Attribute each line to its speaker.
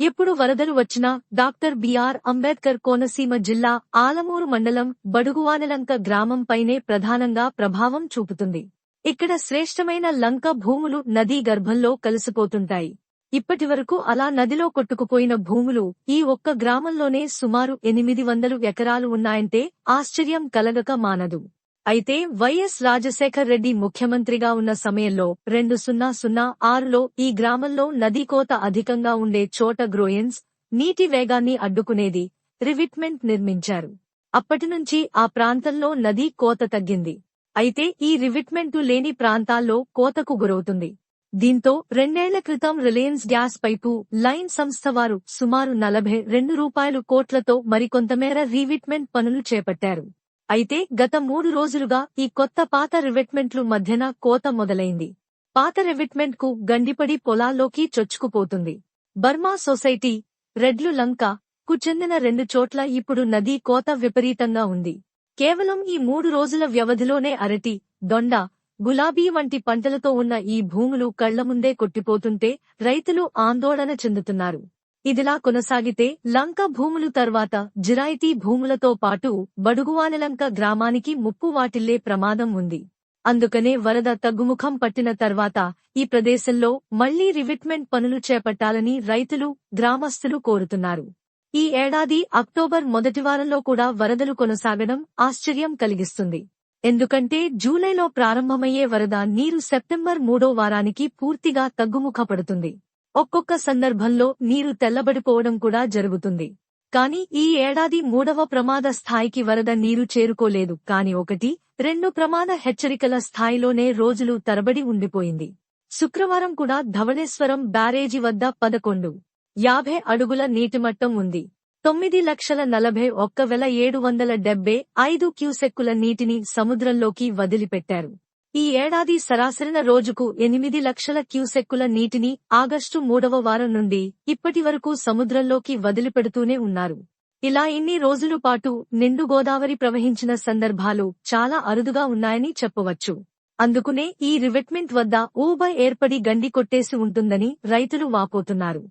Speaker 1: ఎప్పుడు వరదలు వచ్చినా డాక్టర్ బిఆర్ అంబేద్కర్ కోనసీమ జిల్లా ఆలమూరు మండలం బడుగువానలంక గ్రామంపైనే ప్రధానంగా ప్రభావం చూపుతుంది. ఇక్కడ శ్రేష్టమైన లంక భూములు నదీ గర్భంలో కలిసిపోతుంటాయి. ఇప్పటివరకు అలా నదిలో కొట్టుకుపోయిన భూములు ఈ ఒక్క గ్రామంలోనే సుమారు ఎనిమిది వందలు ఎకరాలు ఉన్నాయంటే ఆశ్చర్యం కలగక మానదు. అయితే వైఎస్ రాజశేఖర్ రెడ్డి ముఖ్యమంత్రిగా ఉన్న సమయంలో రెండు సున్నా సున్నా ఆరులో ఈ గ్రామంలో నదీ కోత అధికంగా ఉండే చోట గ్రోయన్స్ నీటి వేగాన్ని అడ్డుకునేది రివిట్మెంట్ నిర్మించారు. అప్పటినుంచి ఆ ప్రాంతంలో నదీ కోత తగ్గింది. అయితే ఈ రివిట్మెంటు లేని ప్రాంతాల్లో కోతకు గురవుతుంది. దీంతో రెండేళ్ళ క్రితం రిలయన్స్ గ్యాస్ పైపు లైన్ సంస్థ వారు సుమారు నలభై రెండు రూపాయలు కోట్లతో మరికొంతమేర రీవిట్మెంట్ పనులు చేపట్టారు. అయితే గత మూడు రోజులుగా ఈ కొత్త పాత రివిట్మెంట్లు మధ్యన కోత మొదలైంది. పాత రివిట్మెంట్కు గండిపడి పొలాల్లోకి చొచ్చుకుపోతుంది. బర్మా సొసైటీ రెడ్లు లంక కు చెందిన రెండు చోట్ల ఇప్పుడు నదీ కోత విపరీతంగా ఉంది. కేవలం ఈ మూడు రోజుల వ్యవధిలోనే అరటి దొండ గులాబీ వంటి పంటలతో ఉన్న ఈ భూములు కళ్ళ ముందే కొట్టిపోతుంటే రైతులు ఆందోళన చెందుతున్నారు. ఇదిలా కొనసాగితే లంక భూములు తర్వాత జిరాయితీ భూములతో పాటు బడుగువానలంక గ్రామానికి ముప్పు వాటిల్లే ప్రమాదం ఉంది. అందుకనే వరద తగ్గుముఖం పట్టిన తర్వాత ఈ ప్రదేశంలో మళ్ళీ రివిట్మెంట్ పనులు చేపట్టాలని రైతులు గ్రామస్తులు కోరుతున్నారు. ఈ ఏడాది అక్టోబర్ మొదటి వారంలో కూడా వరదలు కొనసాగడం ఆశ్చర్యం కలిగిస్తుంది. ఎందుకంటే జూలైలో ప్రారంభమయ్యే వరద నీరు సెప్టెంబర్ మూడో వారానికి పూర్తిగా తగ్గుముఖపడుతుంది. ఒక్కొక్క సందర్భంలో నీరు తెల్లబడిపోవడం కూడా జరుగుతుంది. కాని ఈ ఏడాది మూడవ ప్రమాద స్థాయికి వరద నీరు చేరుకోలేదు. కాని ఒకటి రెండు ప్రమాద హెచ్చరికల స్థాయిలోనే రోజులు తరబడి ఉండిపోయింది. శుక్రవారం కూడా ధవళేశ్వరం బ్యారేజీ వద్ద పదకొండు యాభై అడుగుల నీటిమట్టం ఉంది. తొమ్మిది లక్షల నలభై ఒక్క వేల ఏడు వందల డెబ్బై ఐదు క్యూసెక్కుల నీటిని సముద్రంలోకి వదిలిపెట్టారు. ఈ ఏడాది సరాసరిన రోజుకు ఎనిమిది లక్షల క్యూసెక్కుల నీటిని ఆగస్టు మూడవ వారం నుండి ఇప్పటి వరకు సముద్రంలోకి వదిలిపెడుతూనే ఉన్నారు. ఇలా ఇన్ని రోజుల పాటు నిండు గోదావరి ప్రవహించిన సందర్భాలు చాలా అరుదుగా ఉన్నాయని చెప్పవచ్చు. అందుకునే ఈ రివెట్మెంట్ వద్ద ఊబ ఏర్పడి గండి కొట్టేసి ఉంటుందని రైతులు వాపోతున్నారు.